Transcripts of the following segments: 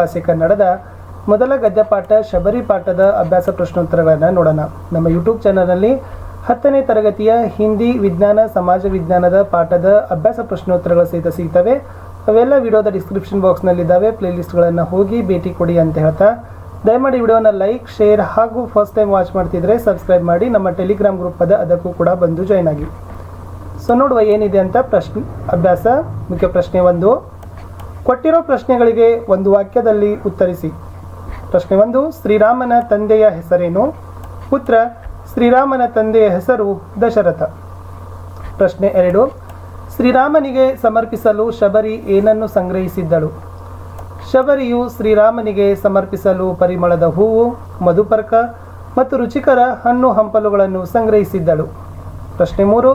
ಭಾಷೆ ಕನ್ನಡದ ಮೊದಲ ಗದ್ಯ ಪಾಠ ಶಬರಿ ಪಾಠದ ಅಭ್ಯಾಸ ಪ್ರಶ್ನೋತ್ತರಗಳನ್ನು ನೋಡೋಣ. ನಮ್ಮ ಯೂಟ್ಯೂಬ್ ಚಾನಲ್ನಲ್ಲಿ ಹತ್ತನೇ ತರಗತಿಯ ಹಿಂದಿ ವಿಜ್ಞಾನ, ಸಮಾಜ ವಿಜ್ಞಾನದ ಪಾಠದ ಅಭ್ಯಾಸ ಪ್ರಶ್ನೋತ್ತರಗಳು ಸಹಿತ ಸಿಗ್ತವೆ. ಅವೆಲ್ಲ ವಿಡಿಯೋದ ಡಿಸ್ಕ್ರಿಪ್ಷನ್ ಬಾಕ್ಸ್ನಲ್ಲಿದ್ದಾವೆ ಪ್ಲೇಲಿಸ್ಟ್ಗಳನ್ನು ಹೋಗಿ ಭೇಟಿ ಕೊಡಿ ಅಂತ ಹೇಳ್ತಾ. ದಯಮಾಡಿ ವಿಡಿಯೋನ ಲೈಕ್ ಶೇರ್ ಹಾಗೂ ಫಸ್ಟ್ ಟೈಮ್ ವಾಚ್ ಮಾಡ್ತಿದ್ರೆ ಸಬ್ಸ್ಕ್ರೈಬ್ ಮಾಡಿ ನಮ್ಮ ಟೆಲಿಗ್ರಾಮ್ ಗ್ರೂಪ್ ಅದ ಅದಕ್ಕೂ ಕೂಡ ಬಂದು ಜಾಯ್ನ್ ಆಗಿ. ಸೊ ನೋಡುವ ಏನಿದೆ ಅಂತ ಪ್ರಶ್ನೆ ಅಭ್ಯಾಸ. ಮುಖ್ಯ ಪ್ರಶ್ನೆ ಒಂದು. ಕೊಟ್ಟಿರೋ ಪ್ರಶ್ನೆಗಳಿಗೆ ಒಂದು ವಾಕ್ಯದಲ್ಲಿ ಉತ್ತರಿಸಿ. ಪ್ರಶ್ನೆ ಒಂದು, ಶ್ರೀರಾಮನ ತಂದೆಯ ಹೆಸರೇನು? ಉತ್ತರ, ಶ್ರೀರಾಮನ ತಂದೆಯ ಹೆಸರು ದಶರಥ. ಪ್ರಶ್ನೆ ಎರಡು, ಶ್ರೀರಾಮನಿಗೆ ಸಮರ್ಪಿಸಲು ಶಬರಿ ಏನನ್ನು ಸಂಗ್ರಹಿಸಿದ್ದಳು? ಶಬರಿಯು ಶ್ರೀರಾಮನಿಗೆ ಸಮರ್ಪಿಸಲು ಪರಿಮಳದ ಹೂವು, ಮಧುಪರ್ಕ ಮತ್ತು ರುಚಿಕರ ಹಣ್ಣು ಹಂಪಲುಗಳನ್ನು ಸಂಗ್ರಹಿಸಿದ್ದಳು. ಪ್ರಶ್ನೆ ಮೂರು,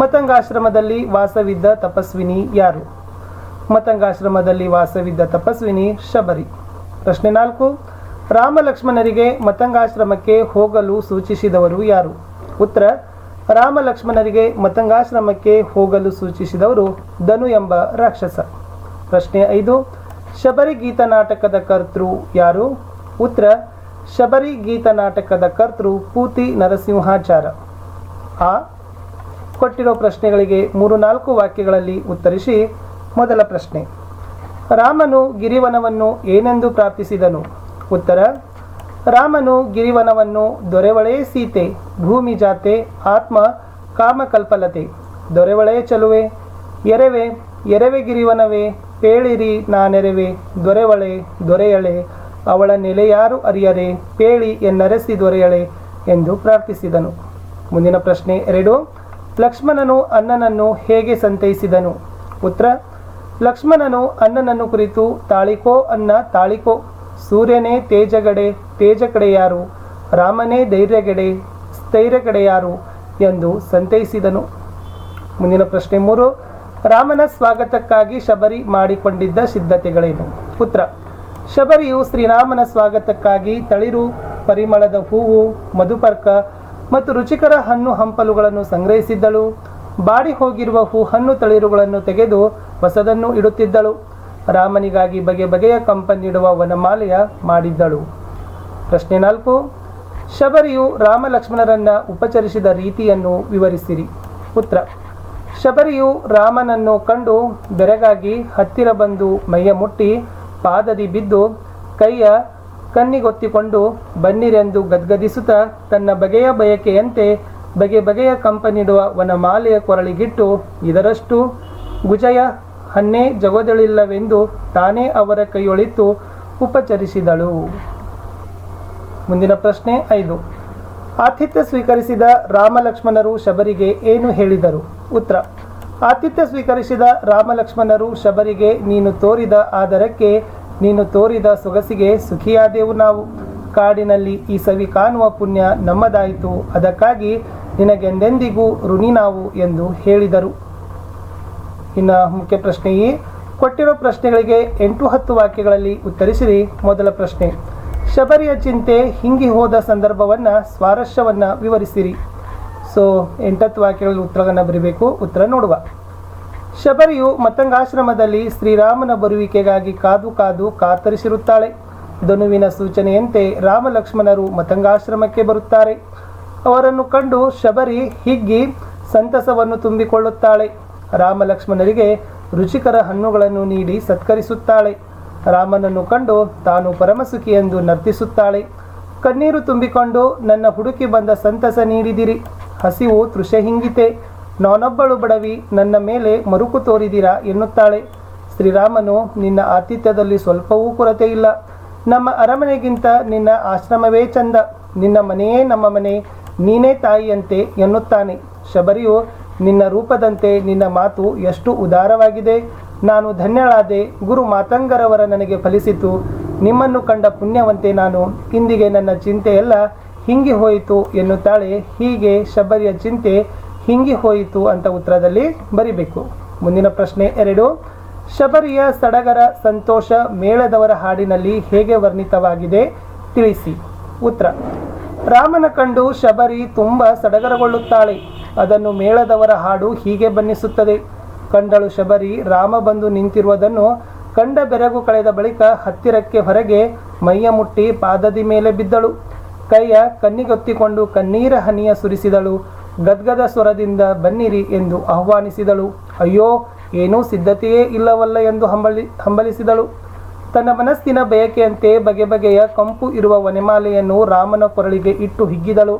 ಮತಂಗಾಶ್ರಮದಲ್ಲಿ ವಾಸವಿದ್ದ ತಪಸ್ವಿನಿ ಯಾರು? ಮತಂಗಾಶ್ರಮದಲ್ಲಿ ವಾಸವಿದ್ದ ತಪಸ್ವಿನಿ ಶಬರಿ. ಪ್ರಶ್ನೆ ನಾಲ್ಕು ರಾಮ ಲಕ್ಷ್ಮಣರಿಗೆ ಮತಂಗಾಶ್ರಮಕ್ಕೆ ಹೋಗಲು ಸೂಚಿಸಿದವರು ಯಾರು? ಉತ್ತರ ರಾಮ ಲಕ್ಷ್ಮಣರಿಗೆ ಮತಂಗಾಶ್ರಮಕ್ಕೆ ಹೋಗಲು ಸೂಚಿಸಿದವರು ಧನು ಎಂಬ ರಾಕ್ಷಸ. ಪ್ರಶ್ನೆ ಐದು, ಶಬರಿ ಗೀತ ನಾಟಕದ ಕರ್ತೃ ಯಾರು? ಉತ್ತರ, ಶಬರಿ ಗೀತ ನಾಟಕದ ಕರ್ತೃ ಪೂತಿ ನರಸಿಂಹಾಚಾರ. ಆ, ಕೊಟ್ಟಿರೋ ಪ್ರಶ್ನೆಗಳಿಗೆ ಮೂರು ನಾಲ್ಕು ವಾಕ್ಯಗಳಲ್ಲಿ ಉತ್ತರಿಸಿ ಮೊದಲ ಪ್ರಶ್ನೆ. ರಾಮನು ಗಿರಿವನವನ್ನು ಏನೆಂದು ಪ್ರಾರ್ಥಿಸಿದನು? ಉತ್ತರ, ರಾಮನು ಗಿರಿವನವನ್ನು ದೊರೆವಳೇ ಸೀತೆ, ಭೂಮಿ ಜಾತೆ, ಆತ್ಮ, ಕಾಮಕಲ್ಪಲತೆ, ದೊರೆವಳೇ ಚಲುವೆ. ಎರೆವೆ ಎರೆವೆ ಗಿರಿವನವೇ, ಪೇಳಿರಿ ನಾನೆರೆವೆ, ದೊರೆವಳೆ ದೊರೆಯಳೆ, ಅವಳ ನೆಲೆಯಾರು ಅರಿಯರೆ, ಪೇಳಿ ಎನ್ನರೆಸಿ ದೊರೆಯಳೆ ಎಂದು ಪ್ರಾರ್ಥಿಸಿದನು. ಮುಂದಿನ ಪ್ರಶ್ನೆ ಎರಡು, ಲಕ್ಷ್ಮಣನು ಅನ್ನನನ್ನು ಹೇಗೆ ಸಂತೈಸಿದನು? ಉತ್ತರ ಲಕ್ಷ್ಮಣನು ಅನ್ನನನ್ನು ಕುರಿತು, ತಾಳಿಕೋ ಅನ್ನ ತಾಳಿಕೋ, ಸೂರ್ಯನೇ ತೇಜಗಡೆ ತೇಜ ಕಡೆಯಾರು ರಾಮನೇ ಧೈರ್ಯಗಡೆ ಸ್ಥೈರ್ಯ ಕಡೆಯಾರು ಎಂದು ಸಂತೈಸಿದನು. ಮುಂದಿನ ಪ್ರಶ್ನೆ ಮೂರು. ರಾಮನ ಸ್ವಾಗತಕ್ಕಾಗಿ ಶಬರಿ ಮಾಡಿಕೊಂಡಿದ್ದ ಸಿದ್ಧತೆಗಳೇನು? ಪುತ್ರ ಶಬರಿಯು ಶ್ರೀರಾಮನ ಸ್ವಾಗತಕ್ಕಾಗಿ ತಳಿರು, ಪರಿಮಳದ ಹೂವು, ಮಧುಪರ್ಕ ಮತ್ತು ರುಚಿಕರ ಹಣ್ಣು ಹಂಪಲುಗಳನ್ನು ಸಂಗ್ರಹಿಸಿದ್ದಳು. ಬಾಡಿ ಹೋಗಿರುವ ಹೂ ಹಣ್ಣು ತಳಿರುಗಳನ್ನು ತೆಗೆದು ಹೊಸದನ್ನು ಇಡುತ್ತಿದ್ದಳು. ರಾಮನಿಗಾಗಿ ಬಗೆ ಬಗೆಯ ಕಂಪನಿಡುವ ವನಮಾಲೆಯ ಮಾಡಿದ್ದಳು. ಪ್ರಶ್ನೆ ನಾಲ್ಕು. ಶಬರಿಯು ರಾಮ ಲಕ್ಷ್ಮಣರನ್ನ ಉಪಚರಿಸಿದ ರೀತಿಯನ್ನು ವಿವರಿಸಿರಿ. ಉತ್ತರ. ಶಬರಿಯು ರಾಮನನ್ನು ಕಂಡು ಬೆರಗಾಗಿ ಹತ್ತಿರ ಬಂದು ಮೈಯ ಮುಟ್ಟಿ ಪಾದದಿ ಬಿದ್ದು ಕೈಯ ಕಣ್ಣಿಗೊತ್ತಿಕೊಂಡು ಬನ್ನಿರೆಂದು ಗದ್ಗದಿಸುತ್ತಾ ತನ್ನ ಬಗೆಯ ಬಯಕೆಯಂತೆ ಬಗೆ ಬಗೆಯ ಕಂಪನಿಡುವ ವನಮಾಲೆಯ ಕೊರಳಿಗಿಟ್ಟು ಇದರಷ್ಟು ಗುಜಯ ಹನ್ನೇ ಜಗದಳಿಲ್ಲವೆಂದು ತಾನೇ ಅವರ ಕೈಯೊಳಿತು ಉಪಚರಿಸಿದಳು. ಮುಂದಿನ ಪ್ರಶ್ನೆ ಐದು. ಆತಿಥ್ಯ ಸ್ವೀಕರಿಸಿದ ರಾಮಲಕ್ಷ್ಮಣರು ಶಬರಿಗೆ ಏನು ಹೇಳಿದರು? ಉತ್ತರ. ಆತಿಥ್ಯ ಸ್ವೀಕರಿಸಿದ ರಾಮಲಕ್ಷ್ಮಣರು ಶಬರಿಗೆ ನೀನು ತೋರಿದ ಆದರಕ್ಕೆ ನೀನು ತೋರಿದ ಸೊಗಸಿಗೆ ಸುಖಿಯಾದೆವು ನಾವು. ಕಾಡಿನಲ್ಲಿ ಈ ಸವಿ ಕಾಣುವ ಪುಣ್ಯ ನಮ್ಮದಾಯಿತು. ಅದಕ್ಕಾಗಿ ನಿನಗೆಂದೆಂದಿಗೂ ಋಣಿ ನಾವು ಎಂದು ಹೇಳಿದರು. ಇನ್ನು ಮುಖ್ಯ ಪ್ರಶ್ನೆಯೇ ಕೊಟ್ಟಿರೋ ಪ್ರಶ್ನೆಗಳಿಗೆ ಎಂಟು ಹತ್ತು ವಾಕ್ಯಗಳಲ್ಲಿ ಉತ್ತರಿಸಿರಿ. ಮೊದಲ ಪ್ರಶ್ನೆ, ಶಬರಿಯ ಚಿಂತೆ ಹಿಂಗಿ ಹೋದ ಸಂದರ್ಭವನ್ನು ಸ್ವಾರಸ್ಯವನ್ನು ವಿವರಿಸಿರಿ. ಸೊ, ಎಂಟತ್ತು ವಾಕ್ಯಗಳಲ್ಲಿ ಉತ್ತರವನ್ನು ಬರೀಬೇಕು. ಉತ್ತರ ನೋಡುವ. ಶಬರಿಯು ಮತಂಗಾಶ್ರಮದಲ್ಲಿ ಶ್ರೀರಾಮನ ಬರುವಿಕೆಗಾಗಿ ಕಾದು ಕಾದು ಕಾತರಿಸಿರುತ್ತಾಳೆ. ಧನುವಿನ ಸೂಚನೆಯಂತೆ ರಾಮ ಲಕ್ಷ್ಮಣರು ಮತಂಗಾಶ್ರಮಕ್ಕೆ ಬರುತ್ತಾರೆ. ಅವರನ್ನು ಕಂಡು ಶಬರಿ ಹಿಗ್ಗಿ ಸಂತಸವನ್ನು ತುಂಬಿಕೊಳ್ಳುತ್ತಾಳೆ. ರಾಮಲಕ್ಷ್ಮಣರಿಗೆ ರುಚಿಕರ ಹಣ್ಣುಗಳನ್ನು ನೀಡಿ ಸತ್ಕರಿಸುತ್ತಾಳೆ. ರಾಮನನ್ನು ಕಂಡು ತಾನು ಪರಮಸುಖಿ ಎಂದು ನರ್ತಿಸುತ್ತಾಳೆ. ಕಣ್ಣೀರು ತುಂಬಿಕೊಂಡು ನನ್ನ ಹುಡುಕಿ ಬಂದ ಸಂತಸ ನೀಡಿದಿರಿ. ಹಸಿವು ತೃಷೆ ಹಿಂಗಿತೆ. ನಾನೊಬ್ಬಳು ಬಡವಿ, ನನ್ನ ಮೇಲೆ ಮರುಕು ತೋರಿದಿರಾ ಎನ್ನುತ್ತಾಳೆ. ಶ್ರೀರಾಮನು, ನಿನ್ನ ಆತಿಥ್ಯದಲ್ಲಿ ಸ್ವಲ್ಪವೂ ಕೊರತೆ ಇಲ್ಲ. ನಮ್ಮ ಅರಮನೆಗಿಂತ ನಿನ್ನ ಆಶ್ರಮವೇ ಚಂದ. ನಿನ್ನ ಮನೆಯೇ ನಮ್ಮ ಮನೆ. ನೀನೇ ತಾಯಿಯಂತೆ ಎನ್ನುತ್ತಾನೆ. ಶಬರಿಯು, ನಿನ್ನ ರೂಪದಂತೆ ನಿನ್ನ ಮಾತು ಎಷ್ಟು ಉದಾರವಾಗಿದೆ. ನಾನು ಧನ್ಯಳಾದೆ, ಗುರು ಮಾತಂಗರವರ ನನಗೆ ಫಲಿಸಿತು. ನಿಮ್ಮನ್ನು ಕಂಡ ಪುಣ್ಯವಂತೆ ನಾನು. ಇಂದಿಗೆ ನನ್ನ ಚಿಂತೆಯೆಲ್ಲ ಹಿಂಗಿ ಹೋಯಿತು ಎನ್ನುತ್ತಾಳೆ. ಹೀಗೆ ಶಬರಿಯ ಚಿಂತೆ ಹಿಂಗಿ ಹೋಯಿತು ಅಂತ ಉತ್ತರದಲ್ಲಿ ಬರಿಬೇಕು. ಮುಂದಿನ ಪ್ರಶ್ನೆ ಎರಡು. ಶಬರಿಯ ಸಡಗರ ಸಂತೋಷ ಮೇಳದವರ ಹಾಡಿನಲ್ಲಿ ಹೇಗೆ ವರ್ಣಿತವಾಗಿದೆ? ತಿಳಿಸಿ. ಉತ್ತರ. ರಾಮನ ಕಂಡು ಶಬರಿ ತುಂಬ ಸಡಗರಗೊಳ್ಳುತ್ತಾಳೆ. ಅದನ್ನು ಮೇಳದವರ ಹಾಡು ಹೀಗೆ ಬನ್ನಿಸುತ್ತದೆ. ಕಂಡಳು ಶಬರಿ, ರಾಮ ಬಂದು ನಿಂತಿರುವುದನ್ನು ಕಂಡ ಬೆರಗು ಕಳೆದ ಬಳಿಕ ಹತ್ತಿರಕ್ಕೆ ಹೊರಗೆ ಮೈಯ ಮುಟ್ಟಿ ಪಾದದಿ ಮೇಲೆ ಬಿದ್ದಳು. ಕೈಯ ಕಣ್ಣಿಗೊತ್ತಿಕೊಂಡು ಕಣ್ಣೀರ ಹನಿಯ ಸುರಿಸಿದಳು. ಗದ್ಗದ ಸ್ವರದಿಂದ ಬನ್ನಿರಿ ಎಂದು ಆಹ್ವಾನಿಸಿದಳು. ಅಯ್ಯೋ, ಏನೂ ಸಿದ್ಧತೆಯೇ ಇಲ್ಲವಲ್ಲ ಎಂದು ಹಂಬಲಿ, ಹಂಬಲಿಸಿದಳು. ತನ್ನ ಮನಸ್ಸಿನ ಬಯಕೆಯಂತೆ ಬಗೆ ಬಗೆಯ ಕಂಪು ಇರುವ ವನೆಮಾಲೆಯನ್ನು ರಾಮನ ಕೊರಳಿಗೆ ಇಟ್ಟು ಹಿಗ್ಗಿದಳು.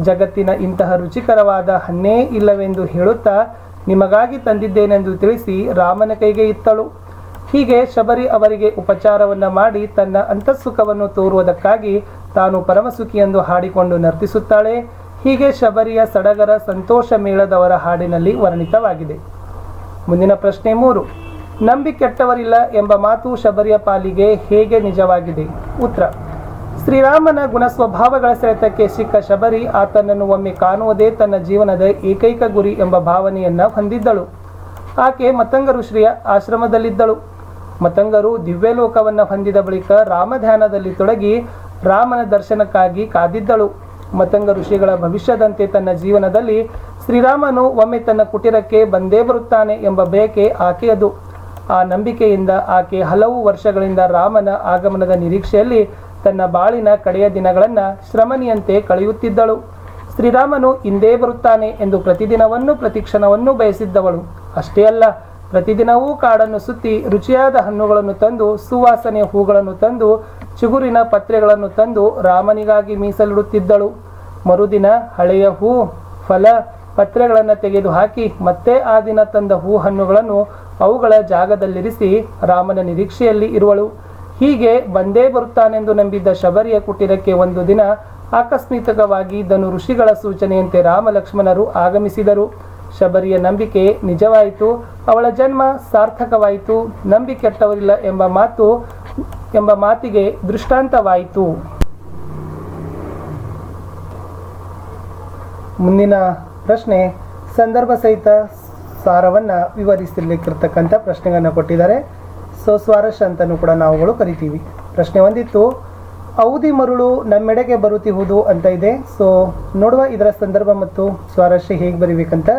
ಜಗತ್ತಿನ ಇಂತಹ ರುಚಿಕರವಾದ ಹಣ್ಣೇ ಇಲ್ಲವೆಂದು ಹೇಳುತ್ತಾ ನಿಮಗಾಗಿ ತಂದಿದ್ದೇನೆಂದು ತಿಳಿಸಿ ರಾಮನ ಕೈಗೆ ಇತ್ತಳು. ಹೀಗೆ ಶಬರಿ ಅವರಿಗೆ ಉಪಚಾರವನ್ನು ಮಾಡಿ ತನ್ನ ಅಂತಃಸುಖವನ್ನು ತೋರುವುದಕ್ಕಾಗಿ ತಾನು ಪರಮಸುಖಿಯೆಂದು ಹಾಡಿಕೊಂಡು ನರ್ತಿಸುತ್ತಾಳೆ. ಹೀಗೆ ಶಬರಿಯ ಸಡಗರ ಸಂತೋಷ ಮೇಳದವರ ಹಾಡಿನಲ್ಲಿ ವರ್ಣಿತವಾಗಿದೆ. ಮುಂದಿನ ಪ್ರಶ್ನೆ ಮೂರು. ನಂಬಿ ಕೆಟ್ಟವರಿಲ್ಲ ಎಂಬ ಮಾತು ಶಬರಿಯ ಪಾಲಿಗೆ ಹೇಗೆ ನಿಜವಾಗಿದೆ? ಉತ್ತರ. ಶ್ರೀರಾಮನ ಗುಣ ಸ್ವಭಾವಗಳ ಸೆಳೆತಕ್ಕೆ ಸಿಕ್ಕ ಶಬರಿ ಆತನನ್ನು ಒಮ್ಮೆ ಕಾಣುವುದೇ ತನ್ನ ಜೀವನದ ಏಕೈಕ ಗುರಿ ಎಂಬ ಭಾವನೆಯನ್ನ ಹೊಂದಿದ್ದಳು. ಆಕೆ ಮತಂಗ ಋಷಿಯ ಆಶ್ರಮದಲ್ಲಿದ್ದಳು. ಮತಂಗರು ದಿವ್ಯಲೋಕವನ್ನು ಹೊಂದಿದ ಬಳಿಕ ರಾಮಧ್ಯಾನದಲ್ಲಿ ತೊಡಗಿ ರಾಮನ ದರ್ಶನಕ್ಕಾಗಿ ಕಾದಿದ್ದಳು. ಮತಂಗ ಋಷಿಗಳ ಭವಿಷ್ಯದಂತೆ ತನ್ನ ಜೀವನದಲ್ಲಿ ಶ್ರೀರಾಮನು ಒಮ್ಮೆ ತನ್ನ ಕುಟೀರಕ್ಕೆ ಬಂದೇ ಬರುತ್ತಾನೆ ಎಂಬ ಬಯಕೆ ಆಕೆಯದು. ಆ ನಂಬಿಕೆಯಿಂದ ಆಕೆ ಹಲವು ವರ್ಷಗಳಿಂದ ರಾಮನ ಆಗಮನದ ನಿರೀಕ್ಷೆಯಲ್ಲಿ ತನ್ನ ಬಾಳಿನ ಕಡೆಯ ದಿನಗಳನ್ನು ಶ್ರಮನಿಯಂತೆ ಕಳೆಯುತ್ತಿದ್ದಳು. ಶ್ರೀರಾಮನು ಇಂದೇ ಬರುತ್ತಾನೆ ಎಂದು ಪ್ರತಿದಿನವನ್ನೂ ಪ್ರತಿಕ್ಷಣವನ್ನು ಬಯಸಿದ್ದವಳು. ಅಷ್ಟೇ ಅಲ್ಲ, ಪ್ರತಿದಿನವೂ ಕಾಡನ್ನು ಸುತ್ತಿ ರುಚಿಯಾದ ಹಣ್ಣುಗಳನ್ನು ತಂದು ಸುವಾಸನೆಯ ಹೂಗಳನ್ನು ತಂದು, ಚಿಗುರಿನ ಪತ್ರೆಗಳನ್ನು ತಂದು ರಾಮನಿಗಾಗಿ ಮೀಸಲಿಡುತ್ತಿದ್ದಳು. ಮರುದಿನ ಹಳೆಯ ಹೂ, ಫಲ ಪತ್ರೆಗಳನ್ನು ತೆಗೆದು ಹಾಕಿ ಮತ್ತೆ ಆ ದಿನ ತಂದ ಹೂ ಹಣ್ಣುಗಳನ್ನು ಅವುಗಳ ಜಾಗದಲ್ಲಿರಿಸಿ ರಾಮನ ನಿರೀಕ್ಷೆಯಲ್ಲಿ ಇರುವಳು. ಹೀಗೆ ಬಂದೇ ಬರುತ್ತಾನೆಂದು ನಂಬಿದ್ದ ಶಬರಿಯ ಕುಟೀರಕ್ಕೆ ಒಂದು ದಿನ ಆಕಸ್ಮಿಕವಾಗಿ ಧನು ಋಷಿಗಳ ಸೂಚನೆಯಂತೆ ರಾಮ ಲಕ್ಷ್ಮಣರು ಆಗಮಿಸಿದರು. ಶಬರಿಯ ನಂಬಿಕೆ ನಿಜವಾಯಿತು, ಅವಳ ಜನ್ಮ ಸಾರ್ಥಕವಾಯಿತು ನಂಬಿಕೆಟ್ಟವರಿಲ್ಲ ಎಂಬ ಮಾತು, ಎಂಬ ಮಾತಿಗೆ ದೃಷ್ಟಾಂತವಾಯಿತು. ಮುಂದಿನ ಪ್ರಶ್ನೆ, ಸಂದರ್ಭ ಸಹಿತ ಸಾರವನ್ನು ವಿವರಿಸಲಿಕ್ಕಿರ್ತಕ್ಕಂಥ ಪ್ರಶ್ನೆಗಳನ್ನು ಕೊಟ್ಟಿದ್ದಾರೆ. ಸೊ, ಸ್ವಾರಸ್ಯ ಅಂತಲೂ ಕೂಡ ನಾವುಗಳು ಕರಿತೀವಿ. ಪ್ರಶ್ನೆ ಒಂದಿತ್ತು, ಔದಿ ಮರುಳು ನಮ್ಮೆಡೆಗೆ ಬರುತ್ತಿಹುದು ಅಂತ ಇದೆ. ಸೊ, ನೋಡುವ ಇದರ ಸಂದರ್ಭ ಮತ್ತು ಸ್ವಾರಸ್ಯ ಹೇಗೆ ಬರಿಬೇಕಂತ.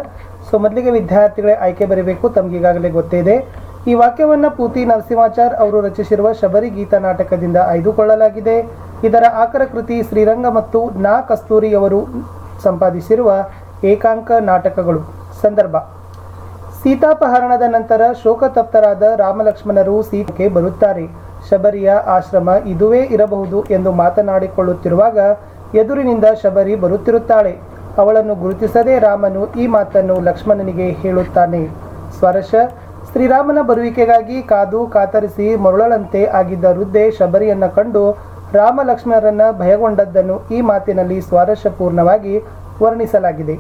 ಸೊ, ಮೊದಲಿಗೆ ವಿದ್ಯಾರ್ಥಿಗಳೇ ಆಯ್ಕೆ ಬರೀಬೇಕು, ತಮ್ಗೆ ಈಗಾಗಲೇ ಗೊತ್ತೇ ಇದೆ. ಈ ವಾಕ್ಯವನ್ನು ಪೂತಿ ನರಸಿಂಹಾಚಾರ್ ಅವರು ರಚಿಸಿರುವ ಶಬರಿ ಗೀತ ನಾಟಕದಿಂದ ಆಯ್ದುಕೊಳ್ಳಲಾಗಿದೆ. ಇದರ ಆಕರ ಕೃತಿ ಶ್ರೀರಂಗ ಮತ್ತು ನಾ ಕಸ್ತೂರಿಯವರು ಸಂಪಾದಿಸಿರುವ ಏಕಾಂಕ ನಾಟಕಗಳು. ಸಂದರ್ಭ. ಸೀತಾಪಹರಣದ ನಂತರ ಶೋಕತಪ್ತರಾದ ರಾಮಲಕ್ಷ್ಮಣರು ಸೀತೆಗೆ ಬರುತ್ತಾರೆ. ಶಬರಿಯ ಆಶ್ರಮ ಇದುವೇ ಇರಬಹುದು ಎಂದು ಮಾತನಾಡಿಕೊಳ್ಳುತ್ತಿರುವಾಗ ಎದುರಿನಿಂದ ಶಬರಿ ಬರುತ್ತಿರುತ್ತಾಳೆ. ಅವಳನ್ನು ಗುರುತಿಸದೆ ರಾಮನು ಈ ಮಾತನ್ನು ಲಕ್ಷ್ಮಣನಿಗೆ ಹೇಳುತ್ತಾನೆ. ಸ್ವರಶ, ಶ್ರೀರಾಮನ ಬರುವಿಕೆಗಾಗಿ ಕಾದು ಕಾತರಿಸಿ ಮರುಳಳಂತೆ ಆಗಿದ್ದ ವೃದ್ಧೆ ಶಬರಿಯನ್ನು ಕಂಡು ರಾಮ ಲಕ್ಷ್ಮಣರನ್ನ ಭಯಗೊಂಡದ್ದನ್ನು ಈ ಮಾತಿನಲ್ಲಿ ಸ್ವಾರಸ್ಯಪೂರ್ಣವಾಗಿ ವರ್ಣಿಸಲಾಗಿದೆ.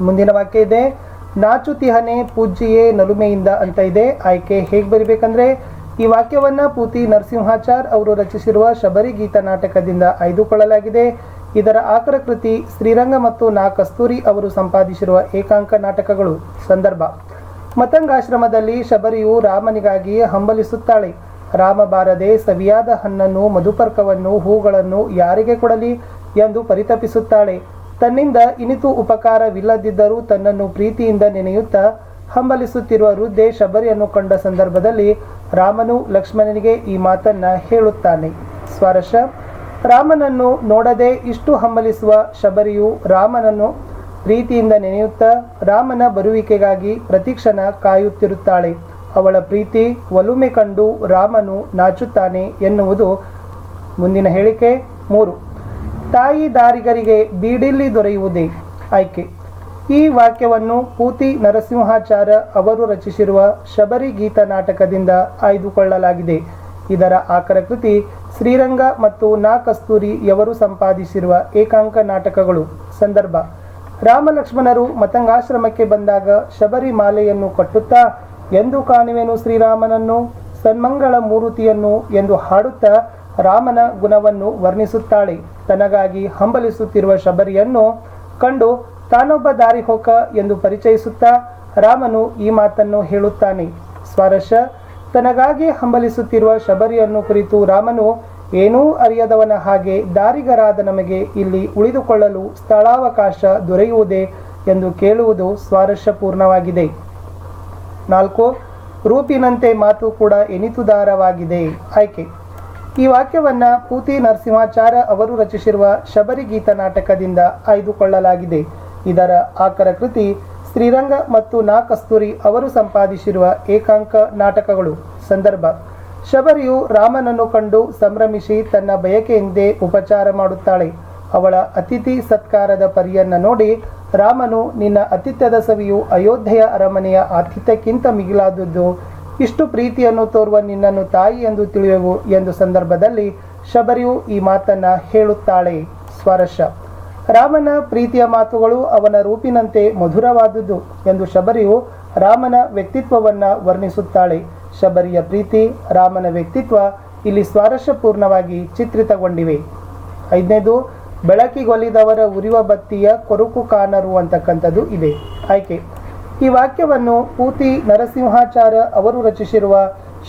ಮುಂದಿನ ವಾಕ್ಯ ಇದೆ, ನಾಚುತಿಹನೆ ಪೂಜ್ಯೆಯೇ ನಲುಮೆಯಿಂದ ಅಂತ ಇದೆ. ಆಯ್ಕೆ ಹೇಗೆ ಬರಿಬೇಕಂದ್ರೆ, ಈ ವಾಕ್ಯವನ್ನ ಪೂತಿ ನರಸಿಂಹಾಚಾರ್ ಅವರು ರಚಿಸಿರುವ ಶಬರಿ ಗೀತ ನಾಟಕದಿಂದ ಆಯ್ದುಕೊಳ್ಳಲಾಗಿದೆ. ಇದರ ಆಕರ ಕೃತಿ ಶ್ರೀರಂಗ ಮತ್ತು ನಾ ಕಸ್ತೂರಿ ಅವರು ಸಂಪಾದಿಸಿರುವ ಏಕಾಂಕ ನಾಟಕಗಳು. ಸಂದರ್ಭ, ಮತಂಗಾಶ್ರಮದಲ್ಲಿ ಶಬರಿಯು ರಾಮನಿಗಾಗಿ ಹಂಬಲಿಸುತ್ತಾಳೆ. ರಾಮ ಬಾರದೆ ಸವಿಯಾದ ಹಣ್ಣನ್ನು, ಮಧುಪರ್ಕವನ್ನು, ಹೂಗಳನ್ನು ಯಾರಿಗೆ ಕೊಡಲಿ? ಎಂದು ಪರಿತಪಿಸುತ್ತಾಳೆ. ತನ್ನಿಂದ ಇನಿತು ಉಪಕಾರವಿಲ್ಲದಿದ್ದರೂ ತನ್ನನ್ನು ಪ್ರೀತಿಯಿಂದ ನೆನೆಯುತ್ತಾ ಹಂಬಲಿಸುತ್ತಿರುವ ವೃದ್ಧೆ ಶಬರಿಯನ್ನು ಕಂಡ ಸಂದರ್ಭದಲ್ಲಿ ರಾಮನು ಲಕ್ಷ್ಮಣನಿಗೆ ಈ ಮಾತನ್ನ ಹೇಳುತ್ತಾನೆ. ಸ್ವರಶ ರಾಮನನ್ನು ನೋಡದೆ ಇಷ್ಟು ಹಂಬಲಿಸುವ ಶಬರಿಯು ರಾಮನನ್ನು ಪ್ರೀತಿಯಿಂದ ನೆನೆಯುತ್ತಾ ರಾಮನ ಬರುವಿಕೆಗಾಗಿ ಪ್ರತಿಕ್ಷಣ ಕಾಯುತ್ತಿರುತ್ತಾಳೆ. ಅವಳ ಪ್ರೀತಿ ಒಲುಮೆ ಕಂಡು ರಾಮನು ನಾಚುತ್ತಾನೆ ಎನ್ನುವುದು ಮುಂದಿನ ಹೇಳಿಕೆ ಮೂರು. ತಾಯಿ ದಾರಿಗರಿಗೆ ಬೀಡಿಲ್ಲಿ ದೊರೆಯುವುದೇ? ಆಯ್ಕೆ. ಈ ವಾಕ್ಯವನ್ನು ಪೂತಿ ನರಸಿಂಹಾಚಾರ ಅವರು ರಚಿಸಿರುವ ಶಬರಿ ಗೀತ ನಾಟಕದಿಂದ ಆಯ್ದುಕೊಳ್ಳಲಾಗಿದೆ. ಇದರ ಆಕರ ಕೃತಿ ಶ್ರೀರಂಗ ಮತ್ತು ನಾ ಕಸ್ತೂರಿ ಯವರು ಸಂಪಾದಿಸಿರುವ ಏಕಾಂಕ ನಾಟಕಗಳು. ಸಂದರ್ಭ. ರಾಮಲಕ್ಷ್ಮಣರು ಮತಂಗಾಶ್ರಮಕ್ಕೆ ಬಂದಾಗ ಶಬರಿ ಮಾಲೆಯನ್ನು ಕಟ್ಟುತ್ತಾ, ಎಂದು ಕಾಣುವೆನು ಶ್ರೀರಾಮನನ್ನು, ಸನ್ಮಂಗಳ ಮೂರುತಿಯನ್ನು ಎಂದು ಹಾಡುತ್ತಾ ರಾಮನ ಗುಣವನ್ನು ವರ್ಣಿಸುತ್ತಾಳೆ. ತನಗಾಗಿ ಹಂಬಲಿಸುತ್ತಿರುವ ಶಬರಿಯನ್ನು ಕಂಡು ತಾನೊಬ್ಬ ದಾರಿ ಹೋಕ ಎಂದು ಪರಿಚಯಿಸುತ್ತಾ ರಾಮನು ಈ ಮಾತನ್ನು ಹೇಳುತ್ತಾನೆ. ಸ್ವಾರಸ್ಯ, ತನಗಾಗಿ ಹಂಬಲಿಸುತ್ತಿರುವ ಶಬರಿಯನ್ನು ಕುರಿತು ರಾಮನು ಏನೂ ಅರಿಯದವನ ಹಾಗೆ ದಾರಿಗರಾದ ನಮಗೆ ಇಲ್ಲಿ ಉಳಿದುಕೊಳ್ಳಲು ಸ್ಥಳಾವಕಾಶ ದೊರೆಯುವುದೇ ಎಂದು ಕೇಳುವುದು ಸ್ವಾರಸ್ಯಪೂರ್ಣವಾಗಿದೆ. ನಾಲ್ಕು, ರೂಪಿನಂತೆ ಮಾತು ಕೂಡ ಎನಿತುದಾರವಾಗಿದೆ ಆಯ್ಕೆ. ಈ ವಾಕ್ಯವನ್ನ ಪೂತಿ ನರಸಿಂಹಾಚಾರ ಅವರು ರಚಿಸಿರುವ ಶಬರಿ ಗೀತ ನಾಟಕದಿಂದ ಆಯ್ದುಕೊಳ್ಳಲಾಗಿದೆ. ಇದರ ಆಕರ ಕೃತಿ ಶ್ರೀರಂಗ ಮತ್ತು ನಾ ಕಸ್ತೂರಿ ಅವರು ಸಂಪಾದಿಸಿರುವ ಏಕಾಂಕ ನಾಟಕಗಳು. ಸಂದರ್ಭ. ಶಬರಿಯು ರಾಮನನ್ನು ಕಂಡು ಸಂಭ್ರಮಿಸಿ ತನ್ನ ಬಯಕೆಯಿಂದೇ ಉಪಚಾರ ಮಾಡುತ್ತಾಳೆ. ಅವಳ ಅತಿಥಿ ಸತ್ಕಾರದ ಪರಿಯನ್ನು ನೋಡಿ ರಾಮನು, ನಿನ್ನ ಅತಿಥ್ಯದ ಸವಿಯು ಅಯೋಧ್ಯೆಯ ಅರಮನೆಯ ಆತಿಥ್ಯಕ್ಕಿಂತ ಮಿಗಿಲಾದದ್ದು ಇಷ್ಟು ಪ್ರೀತಿಯನ್ನು ತೋರುವ ನಿನ್ನನ್ನು ತಾಯಿ ಎಂದು ತಿಳಿಯುವು ಎಂದು ಸಂದರ್ಭದಲ್ಲಿ ಶಬರಿಯು ಈ ಮಾತನ್ನ ಹೇಳುತ್ತಾಳೆ, ಸ್ವರಶ. ರಾಮನ ಪ್ರೀತಿಯ ಮಾತುಗಳು ಅವನ ರೂಪಿನಂತೆ ಮಧುರವಾದುದು ಎಂದು ಶಬರಿಯು ರಾಮನ ವ್ಯಕ್ತಿತ್ವವನ್ನ ವರ್ಣಿಸುತ್ತಾಳೆ. ಶಬರಿಯ ಪ್ರೀತಿ, ರಾಮನ ವ್ಯಕ್ತಿತ್ವ ಇಲ್ಲಿ ಸ್ವಾರಸ್ಯಪೂರ್ಣವಾಗಿ ಚಿತ್ರಿತಗೊಂಡಿವೆ. ಐದನೇದು ಬೆಳಕಿಗೊಲಿದವರ ಉರಿವ ಬತ್ತಿಯ ಕೊರುಕು ಕಾನರು ಅಂತಕ್ಕಂಥದ್ದು ಇದೆ. ಆಯ್ಕೆ. ಈ ವಾಕ್ಯವನ್ನು ಪೂತಿ ನರಸಿಂಹಾಚಾರ್ಯ ಅವರು ರಚಿಸಿರುವ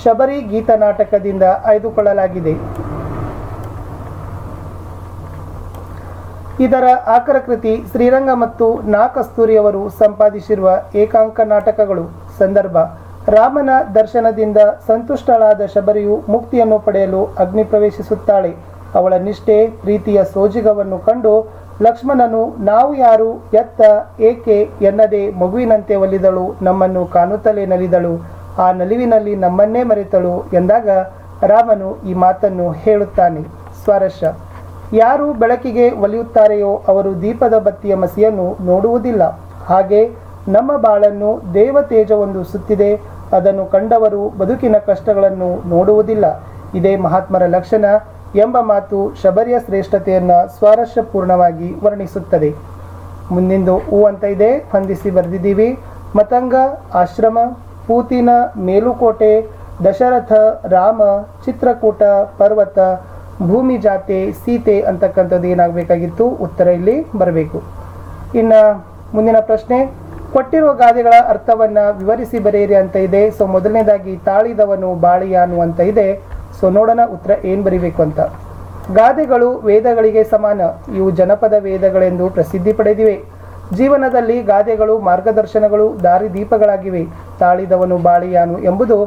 ಶಬರಿ ಗೀತ ನಾಟಕದಿಂದ ಆಯ್ದುಕೊಳ್ಳಲಾಗಿದೆ. ಇದರ ಆಕರ ಕೃತಿ ಶ್ರೀರಂಗ ಮತ್ತು ನಾ ಕಸ್ತೂರಿಯವರು ಸಂಪಾದಿಸಿರುವ ಏಕಾಂಕ ನಾಟಕಗಳು. ಸಂದರ್ಭ, ರಾಮನ ದರ್ಶನದಿಂದ ಸಂತುಷ್ಟಳಾದ ಶಬರಿಯು ಮುಕ್ತಿಯನ್ನು ಪಡೆಯಲು ಅಗ್ನಿ ಪ್ರವೇಶಿಸುತ್ತಾಳೆ ಅವಳ ನಿಷ್ಠೆ, ಪ್ರೀತಿಯ ಸೋಜಿಗವನ್ನು ಕಂಡು ಲಕ್ಷ್ಮಣನು, ನಾವು ಯಾರು? ಎತ್ತ? ಏಕೆ? ಎನ್ನದೆ ಮಗುವಿನಂತೆ ಒಲಿದಳು, ನಮ್ಮನ್ನು ಕಾಣುತ್ತಲೇ ನಲಿದಳು, ಆ ನಲಿವಿನಲ್ಲಿ ನಮ್ಮನ್ನೇ ಮರೆತಳು ಎಂದಾಗ ರಾಮನು ಈ ಮಾತನ್ನು ಹೇಳುತ್ತಾನೆ. ಸ್ವರಶ. ಯಾರು ಬೆಳಕಿಗೆ ಒಲಿಯುತ್ತಾರೆಯೋ ಅವರು ದೀಪದ ಬತ್ತಿಯ ಮಸಿಯನ್ನು ನೋಡುವುದಿಲ್ಲ. ಹಾಗೆ ನಮ್ಮ ಬಾಳನ್ನು ದೇವ ತೇಜವೊಂದು ಸುತ್ತಿದೆ, ಅದನ್ನು ಕಂಡವರು ಬದುಕಿನ ಕಷ್ಟಗಳನ್ನು ನೋಡುವುದಿಲ್ಲ. ಇದೇ ಮಹಾತ್ಮರ ಲಕ್ಷಣ. ಎಂಬ ಮಾತು ಶಬರಿಯ ಶ್ರೇಷ್ಠತೆಯನ್ನು ಸ್ವಾರಸ್ಯಪೂರ್ಣವಾಗಿ ವರ್ಣಿಸುತ್ತದೆ. ಮುಂದಿಂದು ಹೂ ಅಂತ ಇದೆ, ಹೊಂದಿಸಿ ಬರೆದಿದ್ದೀವಿ. ಮತಂಗ, ಆಶ್ರಮ, ಪೂತಿನ, ಮೇಲುಕೋಟೆ, ದಶರಥ, ರಾಮ, ಚಿತ್ರಕೂಟ, ಪರ್ವತ, ಭೂಮಿ ಜಾತೆ, ಸೀತೆ ಅಂತಕ್ಕಂಥದ್ದು ಏನಾಗಬೇಕಾಗಿತ್ತು? ಉತ್ತರ ಇಲ್ಲಿ ಬರಬೇಕು. ಇನ್ನು ಮುಂದಿನ ಪ್ರಶ್ನೆ, ಕೊಟ್ಟಿರುವ ಗಾದೆಗಳ ಅರ್ಥವನ್ನ ವಿವರಿಸಿ ಬರೆಯಿರಿ ಅಂತ ಇದೆ. ಸೊ, ಮೊದಲನೇದಾಗಿ ತಾಳಿದವನು ಬಾಳಿಯಾನು ಅಂತ ಇದೆ. ಸೊ ನೋಡೋಣ ಉತ್ತರ ಏನು ಬರೀಬೇಕು ಅಂತ. ಗಾದೆಗಳು ವೇದಗಳಿಗೆ ಸಮಾನ. ಇವು ಜನಪದ ವೇದಗಳೆಂದು ಪ್ರಸಿದ್ಧಿ ಪಡೆದಿವೆ. ಜೀವನದಲ್ಲಿ ಗಾದೆಗಳು ಮಾರ್ಗದರ್ಶನಗಳು ದಾರಿದೀಪಗಳಾಗಿವೆ ತಾಳಿದವನು ಬಾಳಿಯಾನು ಎಂಬುದು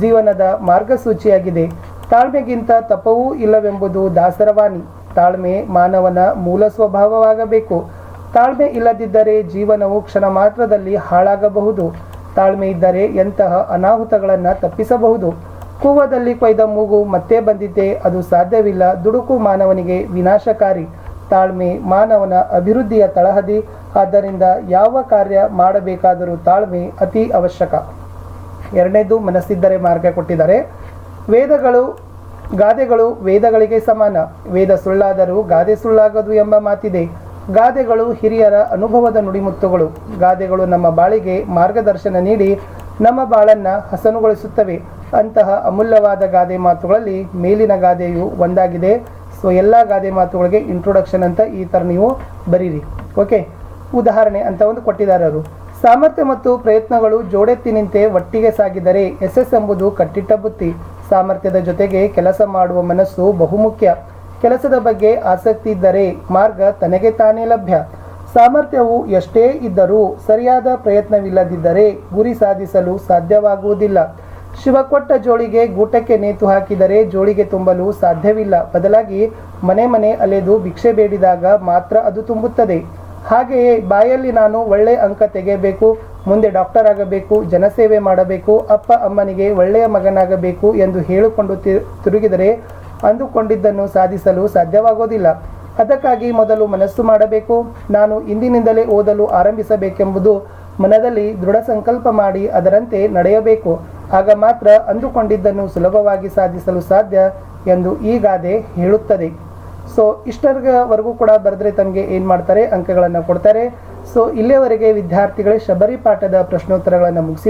ಜೀವನದ ಮಾರ್ಗಸೂಚಿಯಾಗಿದೆ. ತಾಳ್ಮೆಗಿಂತ ತಪವೂ ಇಲ್ಲವೆಂಬುದು ದಾಸರವಾಣಿ. ತಾಳ್ಮೆ ಮಾನವನ ಮೂಲ ಸ್ವಭಾವವಾಗಬೇಕು. ತಾಳ್ಮೆ ಇಲ್ಲದಿದ್ದರೆ ಜೀವನವು ಕ್ಷಣ ಮಾತ್ರದಲ್ಲಿ ಹಾಳಾಗಬಹುದು. ತಾಳ್ಮೆ ಇದ್ದರೆ ಎಂತಹ ಅನಾಹುತಗಳನ್ನು ತಪ್ಪಿಸಬಹುದು. ಕೂವದಲ್ಲಿ ಕೊಯ್ದ ಮೂಗು ಮತ್ತೆ ಬಂದಿದ್ದೆ ಅದು ಸಾಧ್ಯವಿಲ್ಲ. ದುಡುಕು ಮಾನವನಿಗೆ ವಿನಾಶಕಾರಿ. ತಾಳ್ಮೆ ಮಾನವನ ಅಭಿವೃದ್ಧಿಯ ತಳಹದಿ. ಆದ್ದರಿಂದ ಯಾವ ಕಾರ್ಯ ಮಾಡಬೇಕಾದರೂ ತಾಳ್ಮೆ ಅತಿ ಅವಶ್ಯಕ. ಎರಡನೇದು ಮನಸ್ಸಿದ್ದರೆ ಮಾರ್ಗ ಕೊಟ್ಟಿದ್ದಾರೆ. ವೇದಗಳು, ಗಾದೆಗಳು ವೇದಗಳಿಗೆ ಸಮಾನ. ವೇದ ಸುಳ್ಳಾದರೂ ಗಾದೆ ಸುಳ್ಳಾಗದು ಎಂಬ ಮಾತಿದೆ. ಗಾದೆಗಳು ಹಿರಿಯರ ಅನುಭವದ ನುಡಿಮುತ್ತುಗಳು. ಗಾದೆಗಳು ನಮ್ಮ ಬಾಳಿಗೆ ಮಾರ್ಗದರ್ಶನ ನೀಡಿ ನಮ್ಮ ಬಾಳನ್ನ ಹಸನುಗೊಳಿಸುತ್ತವೆ. ಅಂತಹ ಅಮೂಲ್ಯವಾದ ಗಾದೆ ಮಾತುಗಳಲ್ಲಿ ಮೇಲಿನ ಗಾದೆಯು ಒಂದಾಗಿದೆ. ಸೊ ಎಲ್ಲ ಗಾದೆ ಮಾತುಗಳಿಗೆ ಇಂಟ್ರೊಡಕ್ಷನ್ ಅಂತ ಈ ಥರ ನೀವು ಬರೀರಿ. ಓಕೆ ಉದಾಹರಣೆ ಅಂತ ಒಂದು ಕೊಟ್ಟಿದ್ದಾರೆ ಅವರು. ಸಾಮರ್ಥ್ಯ ಮತ್ತು ಪ್ರಯತ್ನಗಳು ಜೋಡೆತ್ತಿ ನಿಂತೆ ಒಟ್ಟಿಗೆ ಸಾಗಿದರೆ ಎಸ್ ಎಂಬುದು ಕಟ್ಟಿಟ್ಟ ಬುತ್ತಿ. ಸಾಮರ್ಥ್ಯದ ಜೊತೆಗೆ ಕೆಲಸ ಮಾಡುವ ಮನಸ್ಸು ಬಹುಮುಖ್ಯ. ಕೆಲಸದ ಬಗ್ಗೆ ಆಸಕ್ತಿ ಇದ್ದರೆ ಮಾರ್ಗ ತನಗೆ ತಾನೇ ಲಭ್ಯ. ಸಾಮರ್ಥ್ಯವು ಎಷ್ಟೇ ಇದ್ದರೂ ಸರಿಯಾದ ಪ್ರಯತ್ನವಿಲ್ಲದಿದ್ದರೆ ಗುರಿ ಸಾಧಿಸಲು ಸಾಧ್ಯವಾಗುವುದಿಲ್ಲ. ಶಿವ ಕೊಟ್ಟ ಜೋಳಿಗೆ ಗೂಟಕ್ಕೆ ನೇತು ಹಾಕಿದರೆ ಜೋಳಿಗೆ ತುಂಬಲು ಸಾಧ್ಯವಿಲ್ಲ. ಬದಲಾಗಿ ಮನೆ ಮನೆ ಅಲೆದು ಭಿಕ್ಷೆ ಬೇಡಿದಾಗ ಮಾತ್ರ ಅದು ತುಂಬುತ್ತದೆ. ಹಾಗೆಯೇ ಬಾಯಲ್ಲಿ ನಾನು ಒಳ್ಳೆಯ ಅಂಕ ತೆಗೆಯಬೇಕು, ಮುಂದೆ ಡಾಕ್ಟರ್ ಆಗಬೇಕು, ಜನಸೇವೆ ಮಾಡಬೇಕು, ಅಪ್ಪ ಅಮ್ಮನಿಗೆ ಒಳ್ಳೆಯ ಮಗನಾಗಬೇಕು ಎಂದು ಹೇಳಿಕೊಂಡು ತಿರುಗಿದರೆ ಅಂದುಕೊಂಡಿದ್ದನ್ನು ಸಾಧಿಸಲು ಸಾಧ್ಯವಾಗೋದಿಲ್ಲ. ಅದಕ್ಕಾಗಿ ಮೊದಲು ಮನಸ್ಸು ಮಾಡಬೇಕು. ನಾನು ಇಂದಿನಿಂದಲೇ ಓದಲು ಆರಂಭಿಸಬೇಕೆಂಬುದು ಮನದಲ್ಲಿ ದೃಢ ಸಂಕಲ್ಪ ಮಾಡಿ ಅದರಂತೆ ನಡೆಯಬೇಕು. ಆಗ ಮಾತ್ರ ಅಂದುಕೊಂಡಿದ್ದನ್ನು ಸುಲಭವಾಗಿ ಸಾಧಿಸಲು ಸಾಧ್ಯ ಎಂದು ಈ ಗಾದೆ ಹೇಳುತ್ತದೆ. ಸೊ ಇಷ್ಟರವರೆಗೂ ಕೂಡ ಬರೆದ್ರೆ ತಮಗೆ ಏನು ಮಾಡ್ತಾರೆ? ಅಂಕಗಳನ್ನು ಕೊಡ್ತಾರೆ. ಸೊ ಇಲ್ಲಿಯವರೆಗೆ ವಿದ್ಯಾರ್ಥಿಗಳೇ ಶಬರಿ ಪಾಠದ ಪ್ರಶ್ನೋತ್ತರಗಳನ್ನು ಮುಗಿಸಿ